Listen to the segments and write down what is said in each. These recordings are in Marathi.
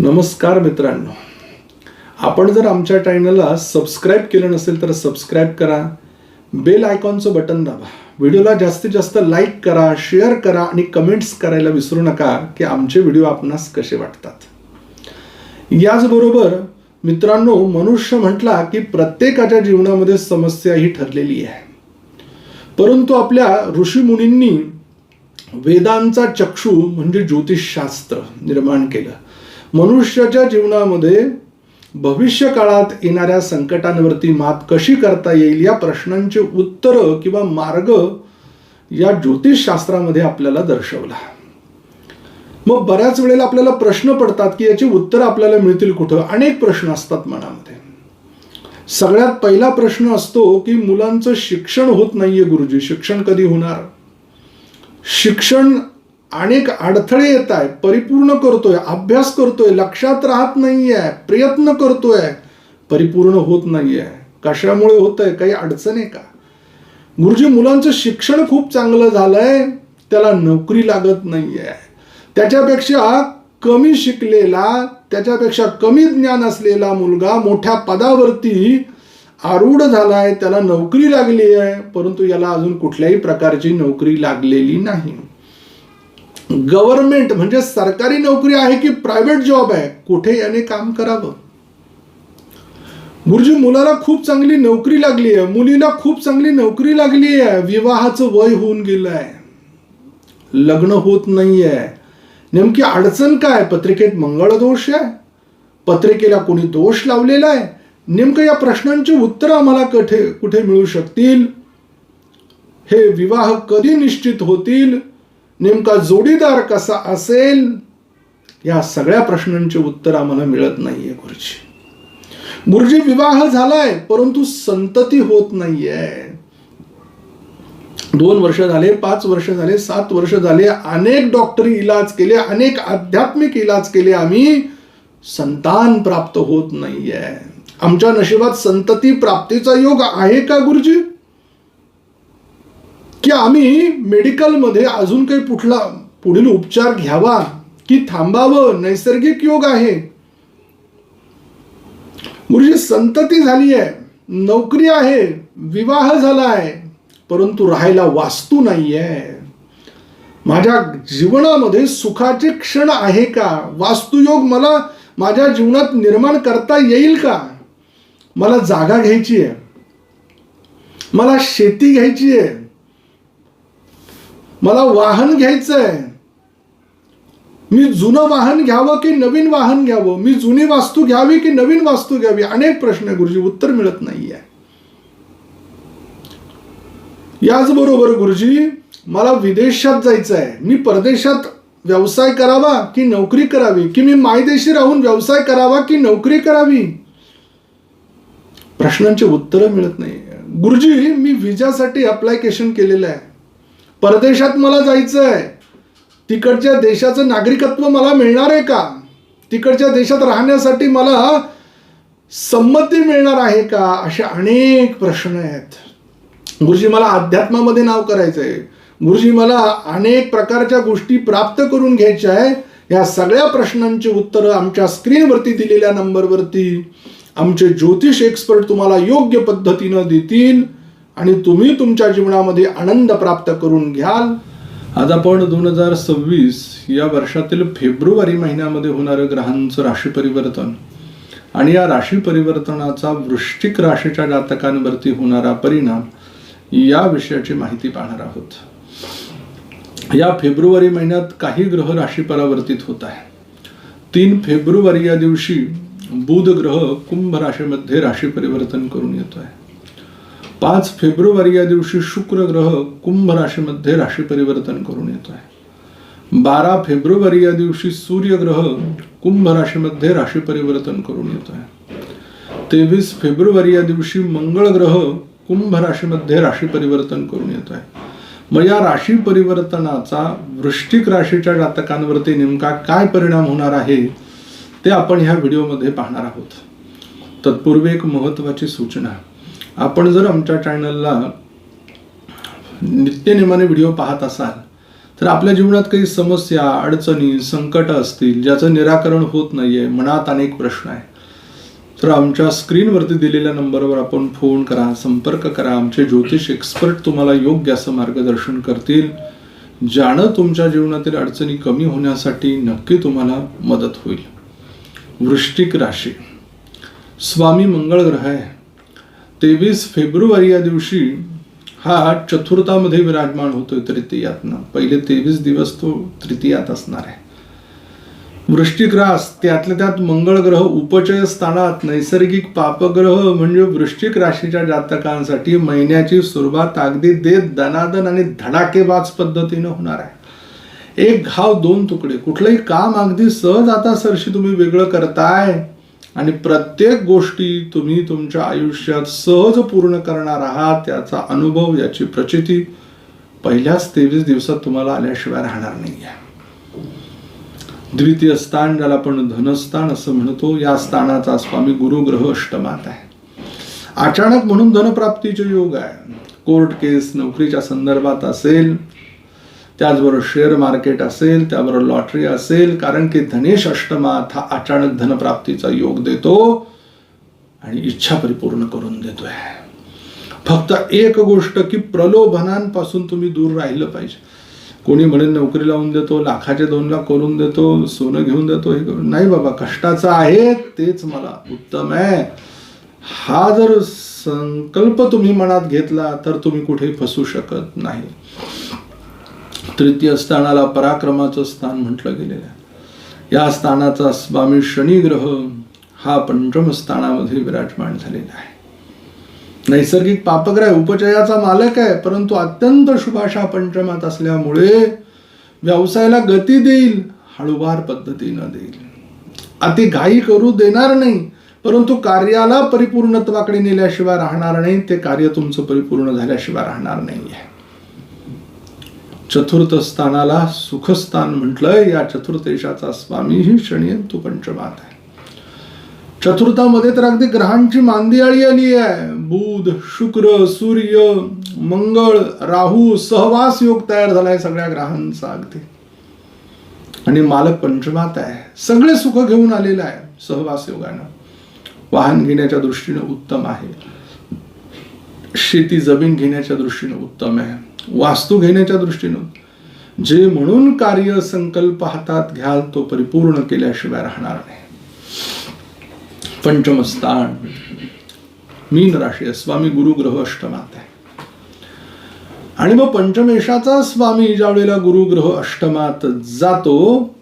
नमस्कार मित्रांनो. आपण जर आमच्या चॅनलला सबस्क्राईब केलं नसेल तर सबस्क्राईब करा. बेल आयकॉनचं बटन दाबा. व्हिडिओला जास्तीत जास्त लाईक करा शेअर करा आणि कमेंट्स करायला विसरू नका की आमचे व्हिडिओ आपणास कसे वाटतात. याचबरोबर मित्रांनो मनुष्य म्हटला की प्रत्येकाच्या जीवनामध्ये समस्या ही ठरलेली आहे. परंतु आपल्या ऋषीमुनींनी वेदांचा चक्षु म्हणजे ज्योतिषशास्त्र निर्माण केलं. मनुष्याच्या जीवनामध्ये भविष्य काळात येणाऱ्या संकटांवरती मात कशी करता येईल या प्रश्नांचे उत्तर किंवा मार्ग या ज्योतिषशास्त्रामध्ये आपल्याला दर्शवला. मग बऱ्याच वेळेला आपल्याला प्रश्न पडतात की याची उत्तर आपल्याला मिळतील कुठं? अनेक प्रश्न असतात मनामध्ये. सगळ्यात पहिला प्रश्न असतो की मुलांचं शिक्षण होत नाहीये गुरुजी. शिक्षण कधी होणार? शिक्षण अनेक अडथळे येत आहे परिपूर्ण करतोय अभ्यास करतोय लक्षात राहत नाहीये प्रयत्न करतोय परिपूर्ण होत नाहीये. कशामुळे होत आहे काही अडचण आहे का? गुरुजी मुलांचं शिक्षण खूप चांगलं झालंय त्याला नोकरी लागत नाहीये. त्याच्यापेक्षा कमी शिकलेला त्याच्यापेक्षा कमी ज्ञान असलेला मुलगा मोठ्या पदावरती आरूढ झालाय त्याला नोकरी लागली आहे परंतु याला अजून कुठल्याही प्रकारची नोकरी लागलेली नाही. गव्हर्नमेंट म्हणजे सरकारी नोकरी आहे की प्रायव्हेट जॉब आहे? कुठे याने काम करावं? गुरुजी मुलाला खूप चांगली नोकरी लागली आहे. मुलीला खूप चांगली नोकरी लागली आहे. विवाहाचं वय होऊन गेलं आहे लग्न होत नाही आहे नेमकी अडचण काय? पत्रिकेत मंगळ दोष आहे? पत्रिकेला कोणी दोष लावलेला आहे? नेमकं या प्रश्नांची उत्तरं आम्हाला कुठे कुठे मिळू शकतील? हे विवाह कधी निश्चित होतील? नेमका जोडीदार कसा असेल या सगळ्या प्रश्नांचे उत्तर आम्हाला मिळत नाहीये गुरुजी. गुरुजी विवाह झालाय परंतु संतती होत नाहीये. दोन वर्ष झाले पाच वर्ष झाले सात वर्ष झाले अनेक डॉक्टरी इलाज केले अनेक आध्यात्मिक इलाज केले आम्ही संतान प्राप्त होत नाहीये. आमच्या नशिबात संतती प्राप्तीचा योग आहे का गुरुजी? की आम्ही मेडिकलमध्ये अजून काही कुठला पुढील उपचार घ्यावा की थांबावं? नैसर्गिक योग आहे. गुरुजी संतती झाली आहे नोकरी आहे. विवाह झाला आहे परंतु राहायला वास्तू नाहीये. माझ्या जीवनामध्ये सुखाचे क्षण आहे का? वास्तुयोग मला माझ्या जीवनात निर्माण करता येईल का? मला जागा घ्यायची आहे मला शेती घ्यायची आहे मला वाहन घ्यायचं आहे मी जुनं वाहन घ्यावं की नवीन वाहन घ्यावं? मी जुनी वास्तू घ्यावी की नवीन वास्तू घ्यावी? अनेक प्रश्न आहे गुरुजी उत्तर मिळत नाहीये. याचबरोबर गुरुजी मला विदेशात जायचं आहे मी परदेशात व्यवसाय करावा की नोकरी करावी? की मी मायदेशी राहून व्यवसाय करावा की नोकरी करावी? प्रश्नांची उत्तरं मिळत नाही गुरुजी मी विजासाठी अप्लायकेशन केलेलं आहे. परदेशात मला जायचं आहे तिकडच्या देशाचं नागरिकत्व मला मिळणार आहे का? तिकडच्या देशात राहण्यासाठी मला संमती मिळणार आहे का? असे अनेक प्रश्न आहेत. गुरुजी मला अध्यात्मामध्ये नाव करायचं आहे गुरुजी मला अनेक प्रकारच्या गोष्टी प्राप्त करून घ्यायच्या आहे. या सगळ्या प्रश्नांची उत्तरं आमच्या स्क्रीनवरती दिलेल्या नंबरवरती आमचे ज्योतिष एक्सपर्ट तुम्हाला योग्य पद्धतीनं देतील. आणि तुम्ही तुमच्या जीवनामध्ये आनंद प्राप्त करून घ्याल. आज आपण दोन हजार सव्वीस या वर्षातील फेब्रुवारी महिन्यामध्ये होणारं ग्रहांचं राशी परिवर्तन आणि या राशी परिवर्तनाचा वृश्चिक राशीच्या जातकांवरती होणारा परिणाम या विषयाची माहिती पाहणार आहोत. या फेब्रुवारी महिन्यात काही ग्रह राशी परावर्तित होत आहे. तीन फेब्रुवारी या दिवशी बुध ग्रह कुंभ राशीमध्ये राशी परिवर्तन करून येतो आहे पाच फेब्रुवारी या दिवशी शुक्र ग्रह कुंभ राशीमध्ये राशी परिवर्तन करून येतो आहे बारा फेब्रुवारी या दिवशी सूर्य ग्रह कुंभ राशीमध्ये राशी परिवर्तन करून येतोय. तेवीस फेब्रुवारी या दिवशी मंगळ ग्रह कुंभ राशीमध्ये राशी परिवर्तन करून येतो आहे मग या राशी परिवर्तनाचा वृश्चिक राशीच्या जातकांवरती नेमका काय परिणाम होणार आहे ते आपण ह्या व्हिडिओमध्ये पाहणार आहोत. तत्पूर्वी एक महत्त्वाची सूचना. आपण जर आमच्या चॅनलला नित्यनेमाने व्हिडिओ पाहत असाल तर आपल्या जीवनात काही समस्या अडचणी संकट असतील ज्याचं निराकरण होत नाही आहे मनात अनेक प्रश्न आहे तर आमच्या स्क्रीनवरती दिलेल्या नंबरवर आपण फोन करा संपर्क करा. आमचे ज्योतिष एक्सपर्ट तुम्हाला योग्य असं मार्गदर्शन करतील. ज्यानं तुमच्या जीवनातील अडचणी कमी होण्यासाठी नक्की तुम्हाला मदत होईल. वृश्चिक राशी. स्वामी मंगळ ग्रह आहे. तेवीस फेब्रुवारी या दिवशी हा चतुर्थामध्ये विराजमान होतोय तृतीयातनं. पहिले तेवीस दिवस तो तृतीयात असणार आहे. वृश्चिक रास त्यातल्या त्यात मंगळ ग्रह उपचय स्थानात नैसर्गिक पापग्रह म्हणजे वृश्चिक राशीच्या जातकांसाठी महिन्याची सुरुवात अगदी देत दनादन आणि धडाकेबाज पद्धतीनं होणार आहे. एक घाव दोन तुकडे कुठलंही काम अगदी सहज आता सरशी तुम्ही वेगळं करताय आणि प्रत्येक गोष्टी तुम्ही तुमच्या आयुष्यात सहज पूर्ण करणार आहात त्याचा अनुभव याची प्रचिती पहिल्याच तेवीस दिवसात तुम्हाला आल्याशिवाय राहणार नाही आहे द्वितीय स्थान ज्याला आपण धनस्थान असं म्हणतो या स्थानाचा स्वामी गुरुग्रह अष्टमात आहे. अचानक म्हणून धनप्राप्तीचे योग आहे. कोर्ट केस नोकरीच्या संदर्भात असेल त्याचबरोबर शेअर मार्केट असेल त्याबरोबर लॉटरी असेल कारण की धनेश अष्टमात हा अचानक धनप्राप्तीचा योग देतो आणि इच्छा परिपूर्ण करून देतोय. फक्त एक गोष्ट की प्रलोभनांपासून तुम्ही दूर राहिलं पाहिजे. कोणी म्हणेल नोकरी लावून देतो लाखाचे दोन लाख करून देतो सोनं घेऊन देतो हे नाही बाबा कष्टाचं आहे तेच मला उत्तम आहे. हा जर संकल्प तुम्ही मनात घेतला तर तुम्ही कुठेही फसू शकत नाही. तृतीय स्थानाला पराक्रमाचं स्थान म्हटलं गेलेलं आहे. या स्थानाचा स्वामी शनी ग्रह हा पंचम स्थानामध्ये विराजमान झालेला आहे. नैसर्गिक पापग्रह उपचयाचा मालक आहे परंतु अत्यंत शुभाशा पंचमात असल्यामुळे व्यवसायाला गती देईल हळूवार पद्धतीनं देईल. अति घाई करू देणार नाही परंतु कार्याला परिपूर्णत्वाकडे नेल्याशिवाय राहणार नाही ते कार्य तुमचं परिपूर्ण झाल्याशिवाय राहणार नाही आहे चतुर्थ स्थानाला सुखस्थान म्हटलंय या चतुर्थेशाचा स्वामी ही शनी तू पंचमात आहे. चतुर्थामध्ये तर अगदी ग्रहांची मांदियाळी आली आहे. बुध शुक्र सूर्य मंगळ राहू सहवास योग तयार झालाय सगळ्या ग्रहांचा अगदी. आणि मालक पंचमात आहे. सगळे सुख घेऊन आलेलं आहे सहवास योगानं. वाहन घेण्याच्या दृष्टीने उत्तम आहे. शेती जमीन घेण्याच्या दृष्टीने उत्तम आहे. वास्तू घेण्याच्या दृष्टीनं. जे म्हणून कार्य संकल्प हातात घ्याल तो परिपूर्ण केल्याशिवाय राहणार नाही. पंचमस्थान. मीन राशी आहे. स्वामी गुरु ग्रह अष्टमात आहे. आणि मग पंचमेशाचा स्वामी ज्या वेळेला गुरुग्रह अष्टमात जातो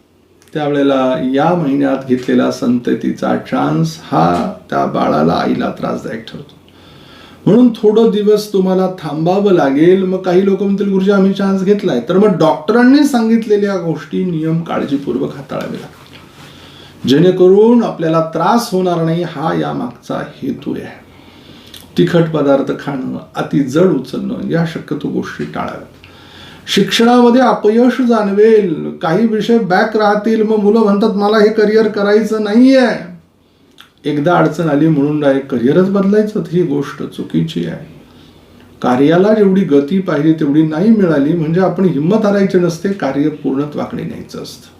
त्यावेळेला या महिन्यात घेतलेला संततीचा चान्स हा त्या बाळाला आईला त्रासदायक ठरतो. म्हणून थोडं दिवस तुम्हाला थांबावं लागेल. मग काही लोक म्हणतील गुरुजी आम्ही चान्स घेतलाय. तर मग डॉक्टरांनी सांगितलेल्या गोष्टी नियम काळजीपूर्वक हाताळावे लागतात. जेणेकरून आपल्याला त्रास होणार नाही हा या मागचा हेतू आहे. तिखट पदार्थ खाणं अति जड उचलणं या शक्यतो गोष्टी टाळाव्यात. शिक्षणामध्ये अपयश जाणवेल. काही विषय बॅक राहतील. मग मुलं म्हणतात मला हे करिअर करायचं नाहीये. एकदा अडचण आली म्हणून डायरेक्ट करिअरच बदलायचं. ही गोष्ट चुकीची आहे. कार्याला जेवढी गती पाहिजे तेवढी नाही मिळाली म्हणजे आपण हिंमत हारायची नसते कार्य पूर्णत्वाकडे न्यायचं असतं.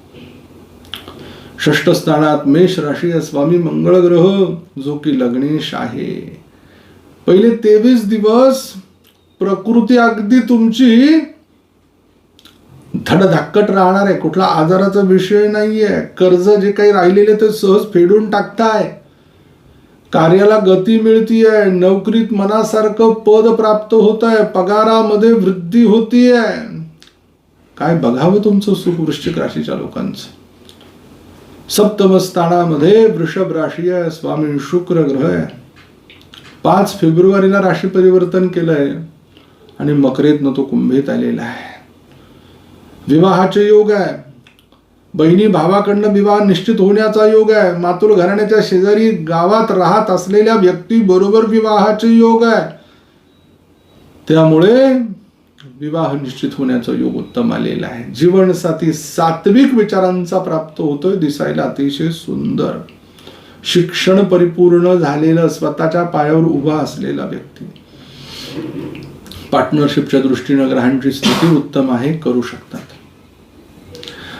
षष्ठ स्थानात मेष राशी स्वामी मंगळ ग्रह जो की लग्नेश आहे. पहिले तेवीस दिवस प्रकृती अगदी तुमची धडधाकट राहणार आहे. कुठला आजाराचा विषय नाहीये. कर्ज जे काही राहिलेले ते सहज फेडून टाकताय. कार्याला गती मिळतीये नोकरीत मनासारखं पद प्राप्त होत आहे पगारामध्ये वृद्धी होतीये. काय बघावं तुमचं सुख वृश्चिक राशीच्या लोकांचं? सप्तम स्थानामध्ये वृषभ राशी आहे स्वामी शुक्र ग्रह आहे. पाच फेब्रुवारीला राशी परिवर्तन केलंय आणि मकरेतनं तो कुंभेत आलेला आहे. विवाहाचे योग आहे. बहिणी भावाकडनं विवाह निश्चित होण्याचा योग आहे. मातुल घराण्याच्या शेजारी गावात राहत असलेल्या व्यक्ती बरोबर विवाहाचे योग आहे. त्यामुळे विवाह निश्चित होण्याचा योग उत्तम आलेला आहे. जीवनसाथी सात्विक विचारांचा प्राप्त होतोय दिसायला अतिशय सुंदर. शिक्षण परिपूर्ण झालेलं स्वतःच्या पायावर उभा असलेला व्यक्ती. पार्टनरशिपच्या दृष्टीनं ग्रहांची स्थिती उत्तम आहे करू शकतात.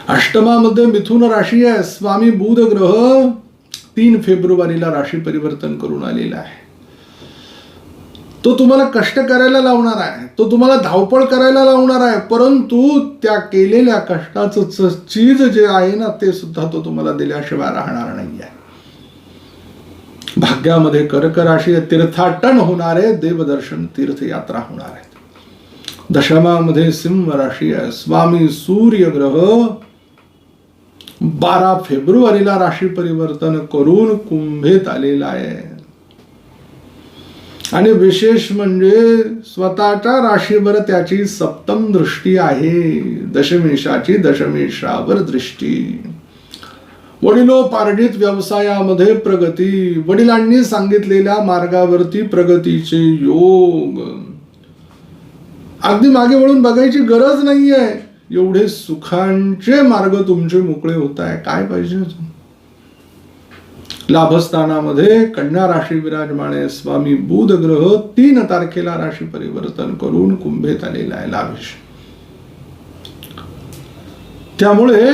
अष्टमामध्ये मिथुन राशी आहे. स्वामी बुध ग्रह तीन फेब्रुवारीला राशी परिवर्तन करून आलेला आहे. तो तुम्हाला कष्ट करायला लावणार आहे. तो तुम्हाला धावपळ करायला लावणार आहे. परंतु त्या केलेल्या कष्टाचं चीज जे आहे ना ते सुद्धा तो तुम्हाला दिल्याशिवाय राहणार नाही आहे भाग्यामध्ये कर्क राशी आहे, तीर्थाटन होणार आहे. देवदर्शन तीर्थयात्रा होणार आहे. दशमामध्ये सिंह राशी आहे. स्वामी सूर्य ग्रह बारा फेब्रुवारीला राशी परिवर्तन करून कुंभेत आलेला आहे. आणि विशेष म्हणजे स्वतःच्या राशीवर त्याची सप्तम दृष्टी आहे. दशमेशाची दशमेशावर दृष्टी. वडिलोपार्जित व्यवसायामध्ये प्रगती. वडिलांनी सांगितलेल्या मार्गावरती प्रगतीचे योग. अगदी मागे वळून बघायची गरज नाहीये. एवढे सुखांचे मार्ग तुमचे मोकळे होत आहे. काय पाहिजे लाभस्थानामध्ये कन्या राशी विराजमान आहे स्वामी बुध ग्रह तीन तारखेला राशी परिवर्तन करून कुंभेत आलेला आहे लाभेश. त्यामुळे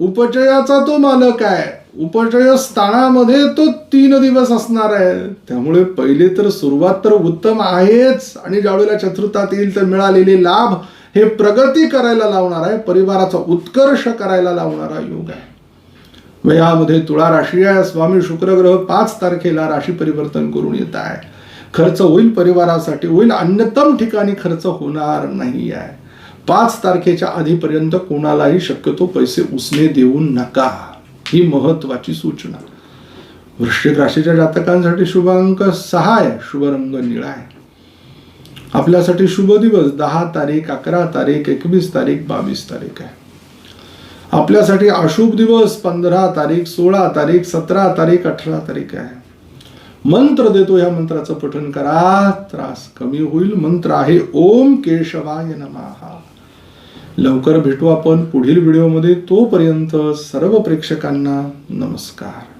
उपचयाचा तो मालक आहे. उपचय स्थानामध्ये तो तीन दिवस असणार आहे. त्यामुळे पहिले तर सुरुवात तर उत्तम आहेच. आणि ज्यावेळेला चतुर्थात येईल तर मिळालेले लाभ हे प्रगती करायला लावणार आहे परिवाराचा उत्कर्ष करायला लावणारा योग आहे. वयामध्ये तुळा राशी आहे स्वामी शुक्रग्रह पाच तारखेला राशी परिवर्तन करून येत आहे. खर्च होईल परिवारासाठी होईल अन्यतम ठिकाणी खर्च होणार नाही आहे. पाच तारखेच्या आधीपर्यंत कोणालाही शक्यतो पैसे उसने देऊ नका ही महत्वाची सूचना. वृश्चिक राशीच्या जातकांसाठी शुभ अंक सहा आहे शुभ रंग निळा आहे. आपल्यासाठी शुभ दिवस दहा तारीख अकरा तारीख एकवीस तारीख बावीस तारीख आहे. आपल्यासाठी अशुभ दिवस पंधरा तारीख सोळा तारीख सतरा तारीख अठरा तारीख आहे. मंत्र देतो या मंत्राचं पठन करा. त्रास कमी होईल. मंत्र आहे ओम केशवाय नमः. लवकर भेटू आपण पुढील व्हिडिओमध्ये. तोपर्यंत सर्व प्रेक्षकांना नमस्कार.